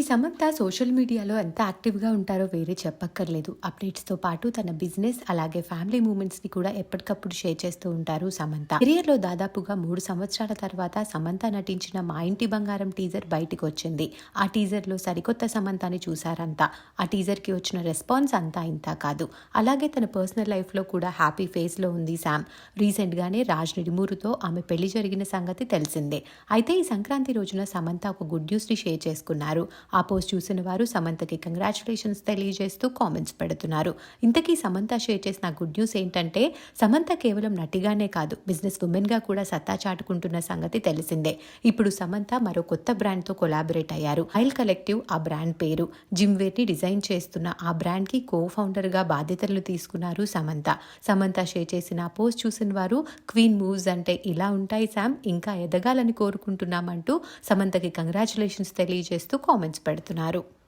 నటి సమంత సోషల్ మీడియాలో ఎంత యాక్టివ్గా ఉంటారో వేరే చెప్పక్కర్లేదు. అప్డేట్స్తో పాటు తన బిజినెస్ అలాగే ఫ్యామిలీ మూమెంట్స్ని కూడా ఎప్పటికప్పుడు షేర్ చేస్తూ ఉంటారు సమంత. కెరియర్లో దాదాపుగా మూడు సంవత్సరాల తర్వాత సమంత నటించిన మా ఇంటి బంగారం టీజర్ బయటికి వచ్చింది ఆ టీజర్లో సరికొత్త సమంతాని చూసారంతా ఆ టీజర్కి వచ్చిన రెస్పాన్స్ అంతా ఇంత కాదు. అలాగే తన పర్సనల్ లైఫ్లో కూడా హ్యాపీ ఫేస్లో ఉంది శామ్. రీసెంట్గానే రాజ్ నిడిమూరుతో ఆమె పెళ్ళి జరిగిన సంగతి తెలిసిందే. అయితే ఈ సంక్రాంతి రోజున సమంత ఒక గుడ్ న్యూస్ని షేర్ చేసుకున్నారు. ఆ పోస్ట్ చూసిన వారు సమంతకి కంగ్రాచులేషన్స్ తెలియజేస్తూ కామెంట్స్ పెడుతున్నారు. ఇంతకీ సమంత షేర్ చేసిన గుడ్ న్యూస్ ఏంటంటే సమంత కేవలం నటిగానే కాదు బిజినెస్ ఉమెన్గా కూడా సత్తా చాటుకుంటున్న సంగతి తెలిసిందే. ఇప్పుడు సమంత మరో కొత్త బ్రాండ్తో కొలాబరేట్ అయ్యారు. హైల్ కలెక్టివ్ ఆ బ్రాండ్ పేరు. జిమ్ వేర్ని డిజైన్ చేస్తున్న ఆ బ్రాండ్కి కో ఫౌండర్గా బాధ్యతలు తీసుకున్నారు సమంత. సమంత షేర్ చేసిన ఆ పోస్ట్ చూసిన వారు క్వీన్ మూవ్స్ అంటే ఇలా ఉంటాయి శామ్ ఇంకా ఎదగాలని కోరుకుంటున్నామంటూ సమంతకి కంగ్రాచులేషన్స్ తెలియజేస్తూ కామెంట్స్ పెడుతున్నారు.